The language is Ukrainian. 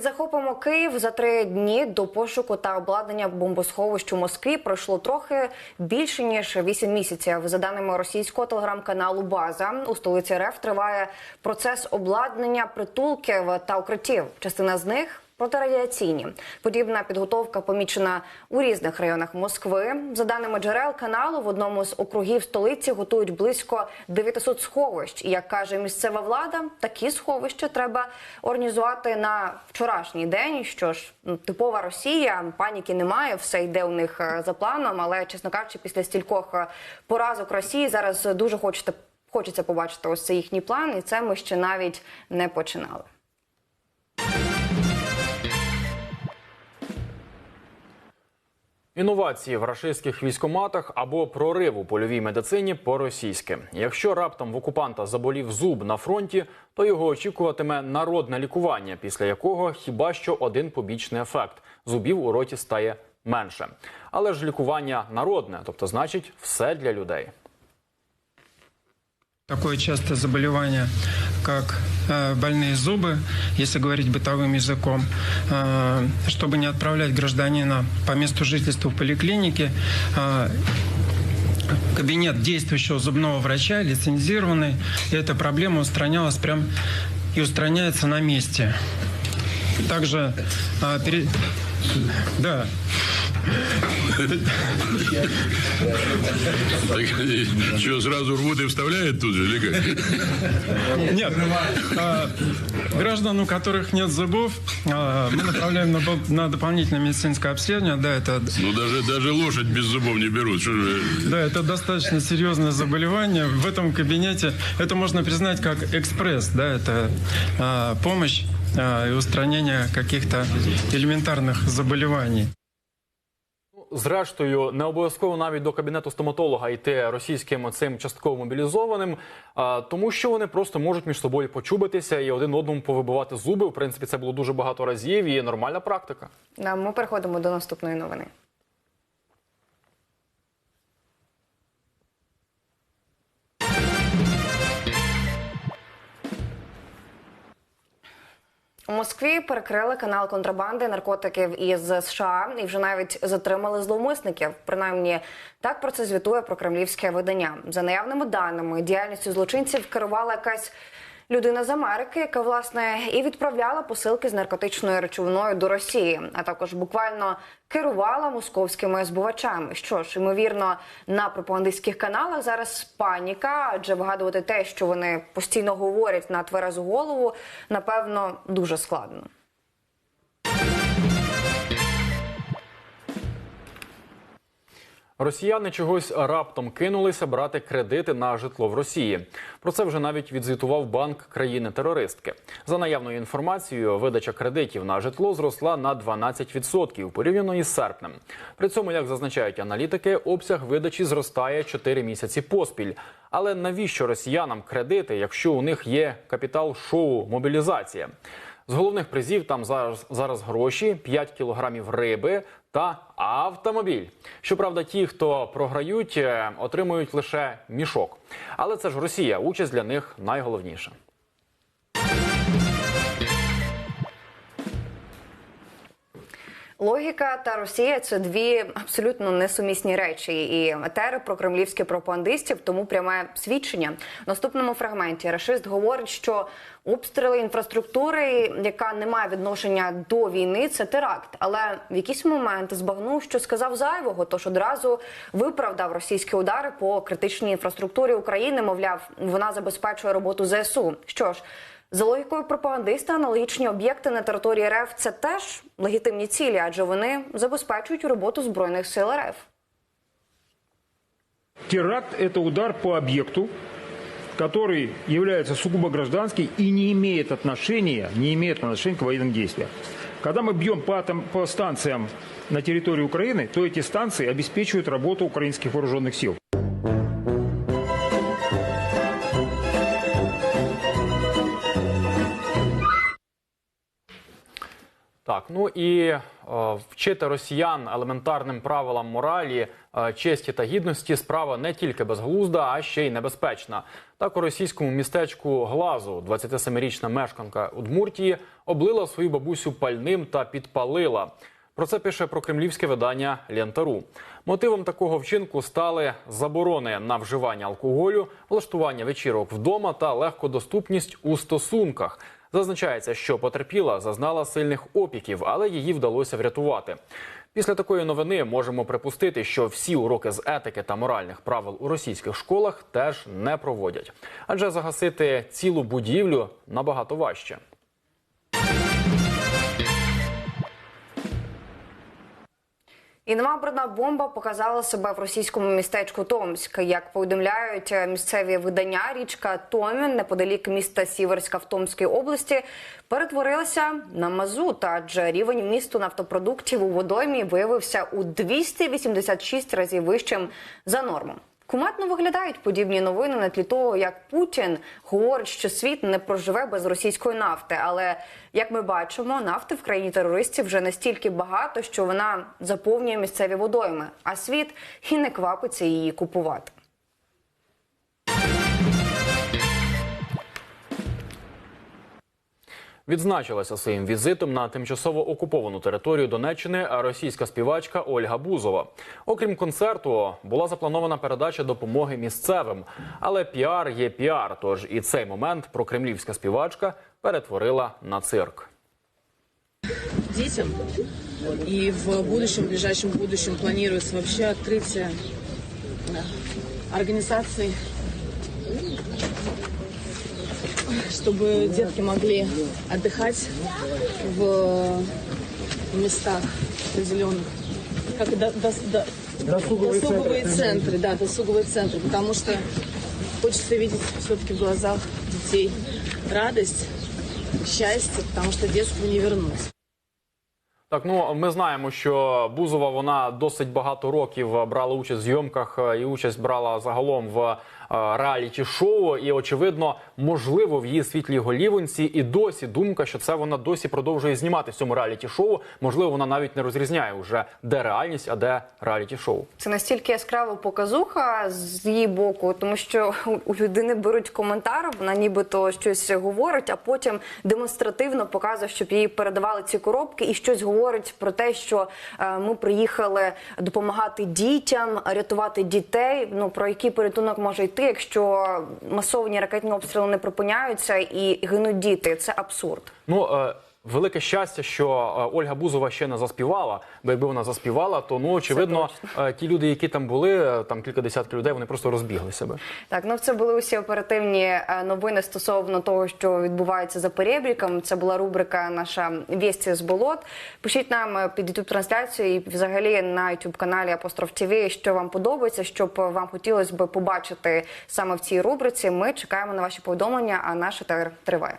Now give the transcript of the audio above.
Підзахопимо Київ за три дні до пошуку та обладнання бомбосховищ у Москві пройшло трохи більше ніж вісім місяців. За даними російського телеграм-каналу База у столиці РФ триває процес обладнання притулків та укриттів. Частина з них протирадіаційні. Подібна підготовка помічена у різних районах Москви. За даними джерел каналу, в одному з округів столиці готують близько 900 сховищ. І як каже місцева влада, такі сховища треба організувати на вчорашній день. Що ж, ну, типова Росія, паніки немає, все йде у них е, за планом. Але чесно кажучи, після стількох е, поразок Росії зараз дуже хочете хочеться побачити ось цей їхній план, і це ми ще навіть не починали. Інновації в рашистських військоматах або прорив у польовій медицині по-російськи. Якщо раптом в окупанта заболів зуб на фронті, то його очікуватиме народне лікування, після якого хіба що один побічний ефект зубів у роті стає менше. Але ж лікування народне, тобто значить все для людей. Такое частое заболевание, как э, больные зубы, если говорить бытовым языком, Э, чтобы не отправлять гражданина по месту жительства в поликлинике, э, кабинет действующего зубного врача, лицензированный, и эта проблема устранялась прям и устраняется на месте. Также э, пере- да, что, сразу рвут и вставляют тут же, или как? Нет, а, граждан, у которых нет зубов, а, мы направляем на, пол- на дополнительное медицинское обследование. Да, это, Ну, даже, даже лошадь без зубов не берут. Да, это достаточно серьезное заболевание. В этом кабинете это можно признать как экспресс. Да, это а, помощь и устранение каких-то элементарных заболеваний. Зрештою, не обов'язково навіть до кабінету стоматолога йти російським цим частково мобілізованим, тому що вони просто можуть між собою почубитися і один одному повибивати зуби. В принципі, це було дуже багато разів і нормальна практика. Ми переходимо до наступної новини. У Москві перекрили канал контрабанди наркотиків із США і вже навіть затримали зловмисників. Принаймні так про це звітує про кремлівське видання. За наявними даними, діяльністю злочинців керувала якась людина з Америки, яка власне і відправляла посилки з наркотичною речовиною до Росії, а також буквально керувала московськими збувачами. Що ж, ймовірно, на пропагандистських каналах зараз паніка, адже вигадувати те, що вони постійно говорять на тверезу голову, напевно, дуже складно. Росіяни чогось раптом кинулися брати кредити на житло в Росії. Про це вже навіть відзвітував банк країни-терористки. За наявною інформацією, видача кредитів на житло зросла на 12% порівняно із серпнем. При цьому, як зазначають аналітики, обсяг видачі зростає 4 місяці поспіль. Але навіщо росіянам кредити, якщо у них є капітал шоу мобілізація? З головних призів там зараз, зараз гроші, 5 кілограмів риби та автомобіль. Щоправда, ті, хто програють, е, отримують лише мішок. Але це ж Росія. Участь для них найголовніша. Логіка та Росія це дві абсолютно несумісні речі, і етери про кремлівських пропагандистів тому пряме свідчення. В наступному фрагменті Рашист говорить, що обстріли інфраструктури, яка не має відношення до війни, це теракт. Але в якийсь момент збагнув, що сказав зайвого, тож одразу виправдав російські удари по критичній інфраструктурі України. Мовляв, вона забезпечує роботу ЗСУ. Що ж. За логікою пропагандиста, аналогічні об'єкти на території РФ це теж легітимні цілі, адже вони забезпечують роботу збройних сил РФ. Теракт – это удар по объекту, который является сугубо гражданский и не имеет отношения, не имеет отношения к военным действиям. Когда мы бьем по, атом- по станциям на территории Украины, то эти станции обеспечивают работу украинских вооруженных сил. Ну і е, вчити росіян елементарним правилам моралі, е, честі та гідності справа не тільки безглузда, а ще й небезпечна. Так у російському містечку Глазу 27-річна мешканка Удмуртії облила свою бабусю пальним та підпалила. Про це пише прокремлівське видання Лентару. Мотивом такого вчинку стали заборони на вживання алкоголю, влаштування вечірок вдома та легкодоступність у стосунках. Зазначається, що потерпіла зазнала сильних опіків, але її вдалося врятувати. Після такої новини можемо припустити, що всі уроки з етики та моральних правил у російських школах теж не проводять, адже загасити цілу будівлю набагато важче. І нова брудна бомба показала себе в російському містечку Томськ. Як повідомляють е, місцеві видання, річка Томін неподалік міста Сіверська в Томській області перетворилася на мазут, адже рівень місту нафтопродуктів у водоймі виявився у 286 разів вищим за норму. Кумедно виглядають подібні новини на тлі того, як Путін говорить, що світ не проживе без російської нафти. Але як ми бачимо, нафти в країні терористів вже настільки багато, що вона заповнює місцеві водойми, а світ і не квапиться її купувати. Відзначилася своїм візитом на тимчасово окуповану територію Донеччини російська співачка Ольга Бузова. Окрім концерту, була запланована передача допомоги місцевим, але піар є піар. Тож і цей момент прокремлівська співачка перетворила на цирк. детям. И в будущем, в ближайшем будущем планируется вообще открытие организаций, чтобы детки могли отдыхать в местах определенных, как и до- до- до- досуговые центры, да, досуговые центры, потому что хочется видеть все-таки в глазах детей радость, счастье, потому что детство не вернуть. Так, ну ми знаємо, що Бузова вона досить багато років брала участь в зйомках е, і участь брала загалом в е, реаліті шоу. І очевидно, можливо, в її світлій голівонці і досі думка, що це вона досі продовжує знімати в цьому реаліті шоу. Можливо, вона навіть не розрізняє вже де реальність, а де реаліті шоу. Це настільки яскрава показуха з її боку, тому що у людини беруть коментар, вона нібито щось говорить, а потім демонстративно показує, щоб їй передавали ці коробки, і щось говорить про те, що е, ми приїхали допомагати дітям, рятувати дітей. Ну про який порятунок може йти, якщо масовані ракетні обстріли не припиняються і гинуть діти. Це абсурд. Ну е, велике щастя, що е, Ольга Бузова ще не заспівала. Бо якби вона заспівала, то ну очевидно, е, ті люди, які там були, е, там кілька десятків людей, вони просто розбігли себе. Так, ну це були усі оперативні новини стосовно того, що відбувається за перебріком. Це була рубрика наша «Вєсті з болот. Пишіть нам під youtube трансляцію і взагалі на youtube каналі Апостроф ТВ, що вам подобається, щоб вам хотілося б побачити саме в цій рубриці. Ми чекаємо на ваші повідомлення, а наш етер триває.